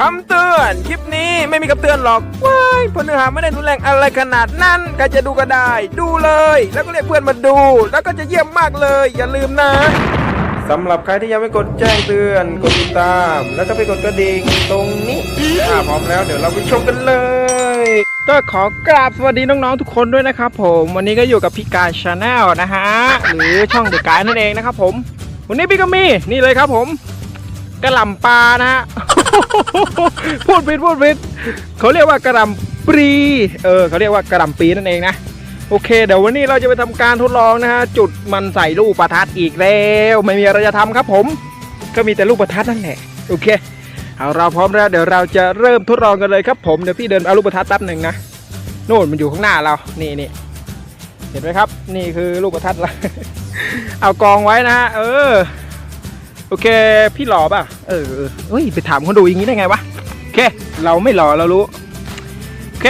คำเตือน คลิปนี้ไม่มีคำเตือนหรอกว้ายเพราะเนื้อหาไม่ได้รุนแรงอะไรขนาดนั้นใครจะดูก็ได้ ดูเลย แล้วก็เรียกเพื่อนมาดู แล้วก็จะเยี่ยมมากเลย อย่าลืมนะสำหรับใครที่ยังไม่กดแจ้งเตือน กดติดตาม แล้วก็ไปกดกระดิ่งตรงนี้ถ้าพร้อมแล้วเดี๋ยวเราไปชมกันเลยก็ขอกราบสวัสดีน้องๆทุกคนด้วยนะครับผม วันนี้ก็อยู่กับพี่การชาแนลนะฮะ หรือช่องเดอะกายนั่นเองนะครับผม วันนี้พี่ก็มีนี่เลยครับผมกระหล่ำปลานะฮะ พูดผิดพูดผิดเขาเรียกว่ากระหล่ำปรี เออเขาเรียกว่ากระหล่ำปีนั่นเองนะ โอเค เดี๋ยววันนี้เราจะไปทำการทดลองนะฮะ จุดมันใส่ลูกประทัดอีกแล้ว ไม่มีอะไรจะทำครับผม ก็มีแต่ลูกประทัดนั่นแหละ โอเค เอาเราพร้อมแล้วเดี๋ยวเราจะเริ่มทดลองกันเลยครับผมเดี๋ยวพี่เดินเอาลูกประทัดแป๊บหนึ่งนะ โน่นมันอยู่ข้างหน้าเรา นี่นี่เห็นไหมครับ นี่คือลูกประทัดละเอากองไว้นะฮะ เออ โอเค พี่หล่อป่ะ เออเฮ้ย ไปถามคนดูอย่างนี้ได้ไงวะ โอเค เราไม่หล่อเรารู้ โอเค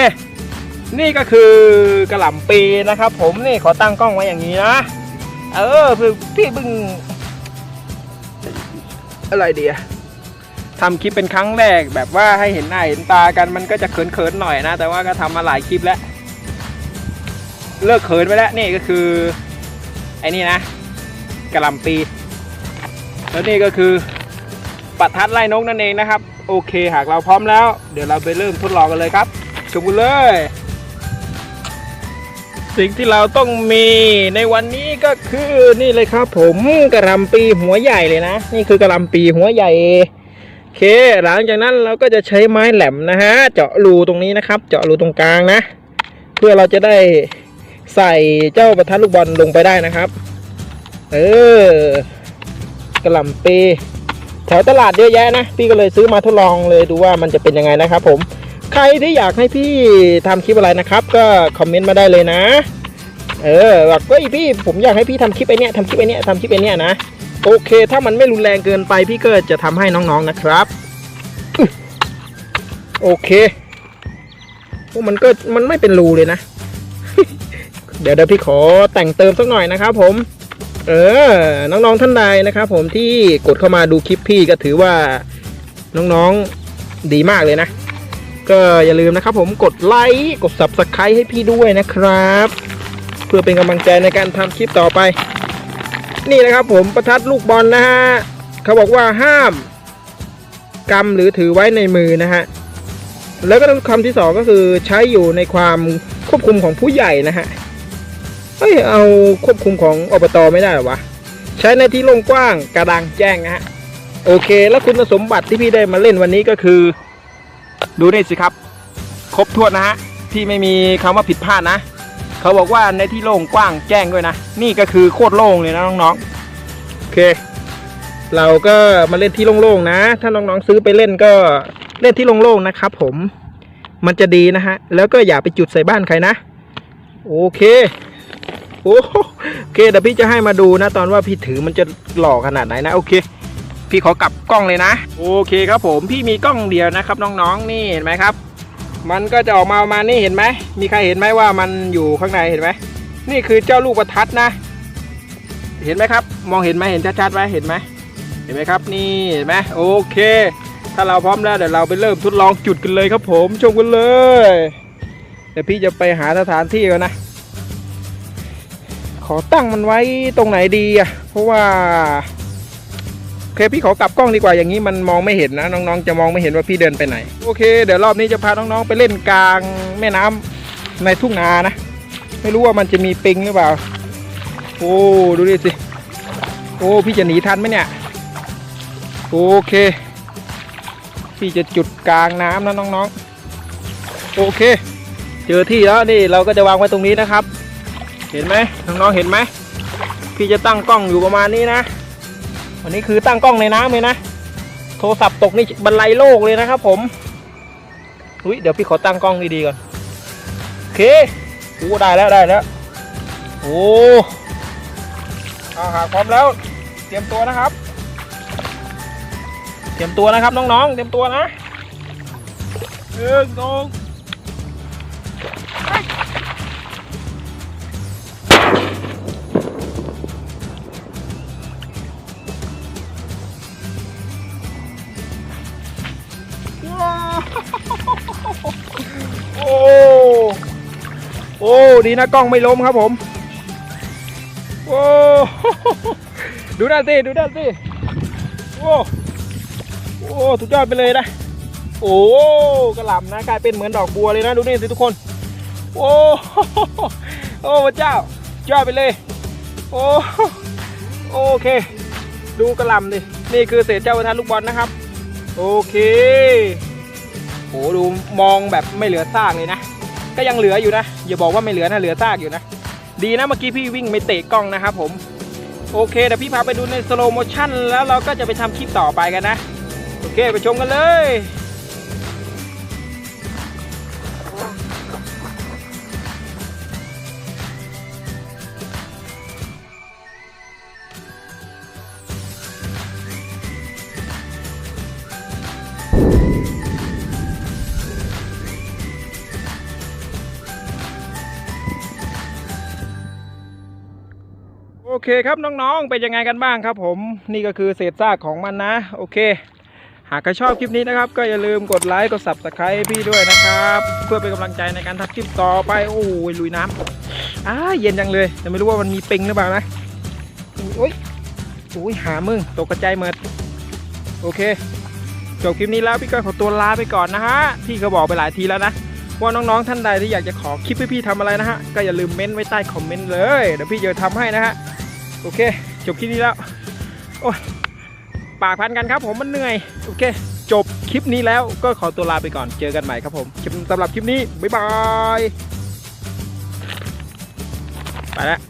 นี่ก็คือกระหล่ำปีนะครับ ผมนี่ขอตั้งกล้องไว้อย่างนี้นะ เออพี่พี่เพิ่งอะไรดีอะทำคลิปเป็นครั้งแรกแบบว่าให้เห็นหน้าเห็นตากันมันก็จะเขินๆหน่อยนะ แต่ว่าก็ทำมาหลายคลิปแล้ว เลิกเขินไปแล้วนี่ก็คือไอ้นี่นะกระหล่ำปี แล้วนี่ก็คือปัดทัดไล่นกนั่นเองนะครับ โอเคหากเราพร้อมแล้ว เดี๋ยวเราไปเริ่มทดลองกันเลยครับชมกันเลย สิ่งที่เราต้องมีในวันนี้ก็คือนี่เลยครับ ผมกระลำปีหัวใหญ่เลยนะ นี่คือกระลำปีหัวใหญ่โอเค หลังจากนั้นเราก็จะใช้ไม้แหลมนะฮะ เจาะรูตรงนี้นะครับ เจาะรูตรงกลางนะ เพื่อเราจะได้ใส่เจ้าประทัดลูกบอลลงไปได้นะครับ เออ กระหล่ำปีแถวตลาดเยอะแยะนะ พี่ก็เลยซื้อมาทดลองเลยดูว่ามันจะเป็นยังไงนะครับผม ใครที่อยากให้พี่ทำคลิปอะไรนะครับ ก็คอมเมนต์มาได้เลยนะ เออแบบเฮ้ยพี่ผมอยากให้พี่ทำคลิปไอเนี้ยทำคลิปไอเนี้ยทำคลิปไอเนี้ยนะ โอเค ถ้ามันไม่รุนแรงเกินไปพี่ก็จะทำให้น้องๆนะครับอื้อโอเคโอ้มันก็มันไม่เป็นรูเลยนะ เดี๋ยวเดี๋ยวพี่ขอแต่งเติมสักหน่อยนะครับผม เออ น้องๆท่านใดนะครับผมที่กดเข้ามาดูคลิปพี่ก็ถือว่าน้องๆดีมากเลยนะ ก็อย่าลืมนะครับผมกดไลค์กด subscribe ให้พี่ด้วยนะครับ เพื่อเป็นกำลังใจในการทำคลิปต่อไป นี่นะครับผมประทัดลูกบอลนะฮะเขาบอกว่าห้ามกำหรือถือไว้ในมือนะฮะแล้วก็คำที่สองก็คือใช้อยู่ในความควบคุมของผู้ใหญ่นะฮะ เฮ้ยเอาควบคุมของอบตไม่ได้หรอวะ ใช้ในที่โล่งกว้างกระดังแจ้งนะฮะโอเค แล้วคุณสมบัติที่พี่ได้มาเล่นวันนี้ก็คือ ดูนี่สิครับ ครบถ้วนนะฮะที่ไม่มีคำว่าผิดพลาดนะ เขาบอกว่าในที่โล่งกว้างแจ้งด้วยนะ นี่ก็คือโคตรโล่งเลยนะน้องๆโอเค เราก็มาเล่นที่โล่งๆนะ ถ้าน้องๆซื้อไปเล่นก็เล่นที่โล่งๆนะครับ ผม มันจะดีนะฮะแล้วก็อย่าไปจุดใส่บ้านใครนะ โอเค โอ้โอเคเดี๋ยวพี่จะให้มาดูนะ ตอนว่าพี่ถือมันจะหล่อขนาดไหนนะโอเค พี่ขอกลับกล้องเลยนะ โอเคครับผมพี่มีกล้องเดียวนะครับ น้องๆนี่เห็นไหมครับ มันก็จะออกมาประมาณนี้เห็นไหมมีใครเห็นไหมว่ามันอยู่ข้างในเห็นไหมนี่คือเจ้าลูกประทัดนะ เห็นไหมครับ มองเห็นไหมเห็นชัดๆไหมเห็นไหมเห็นไหมครับ นี่เห็นไหมโอเค ถ้าเราพร้อมแล้วเดี๋ยวเราไปเริ่มทดลองจุดกันเลยครับผมชมกันเลยเดี๋ยวพี่จะไปหาสถานที่ก่อนนะ ขอตั้งมันไว้ตรงไหนดีอะ เพราะว่าโอเคพี่ขอกลับกล้องดีกว่าอย่างนี้มันมองไม่เห็นนะน้องๆจะมองไม่เห็นว่าพี่เดินไปไหน โอเค เดี๋ยวรอบนี้จะพาน้องๆไปเล่นกลางแม่น้ำในทุ่งนานะ ไม่รู้ว่ามันจะมีปิงหรือเปล่า โอ้ดูดิสิโอ้พี่จะหนีทันไหมเนี่ยโอเค พี่จะจุดกลางน้ำนะน้องๆ โอเค เจอที่แล้วนี่เราก็จะวางไว้ตรงนี้นะครับ เห็นไหมน้องๆเห็นไหมพี่จะตั้งกล้องอยู่ประมาณนี้นะวันนี้คือตั้งกล้องในน้ำเลยนะโทรศัพท์ตกนี่บรรลัยโลกเลยนะครับ ผมอุ้ยเดี๋ยวพี่ขอตั้งกล้องดีๆก่อนโอเคโอ้ได้แล้วได้แล้วโอ้เอาหากพร้อมแล้ว เตรียมตัวนะครับ เตรียมตัวนะครับน้องๆ เตรียมตัวนะหนึ่งสอง ดีนะกล้องไม่ล้มครับผมโอ้ดูด้านสิดูด้านสิโอ้โอ้สุดยอดไปเลยนะโอ้กระหล่ำนะกลายเป็นเหมือนดอกบัวเลยนะดูนี่สิทุกคน โอ้โอ้พระเจ้ายอดไปเลย โอ้โอเค ดูกระหล่ำดินี่คือเศษเจ้าประทานลูกบอลนะครับ โอเคโหดูมองแบบไม่เหลือซากเลยนะ ก็ยังเหลืออยู่นะ อย่าบอกว่าไม่เหลือนะเหลือซากอยู่นะ ดีนะเมื่อกี้พี่วิ่งไม่เตะกล้องนะครับผม โอเคเดี๋ยวพี่พาไปดูในสโลโมชั่นแล้วเราก็จะไปทำคลิปต่อไปกันนะ โอเคไปชมกันเลย เคครับน้องๆ เป็นยังไงกันบ้างครับผมนี่ก็คือเศษซากของมันนะ โอเค หากใครชอบคลิปนี้นะครับ ก็อย่าลืมกดไลค์กด subscribe พี่ด้วยนะครับ เพื่อเป็นกำลังใจในการทำคลิปต่อไปโอ้ยลุยน้ำอ้าเย็นจังเลยแต่ไม่รู้ว่ามันมีปิงหรือเปล่านะโอ้ยโอ้ยหามึงตกกระจายหมดโอเคจบคลิปนี้แล้วพี่ก็ขอตัวลาไปก่อนนะฮะพี่ก็บอกไปหลายทีแล้วนะว่าน้องๆท่านใดที่อยากจะขอคลิปให้พี่ทำอะไรนะฮะ ก็อย่าลืมเม้นไว้ใต้คอมเมนต์เลย เดี๋ยวพี่จะทำให้นะฮะ โอเค จบคลิปนี้แล้ว โอ้ยปากพันกันครับผมมันเหนื่อย โอเค จบคลิปนี้แล้วก็ขอตัวลาไปก่อนเจอกันใหม่ครับผมสำหรับคลิปนี้ บ๊ายบาย ไปแล้ว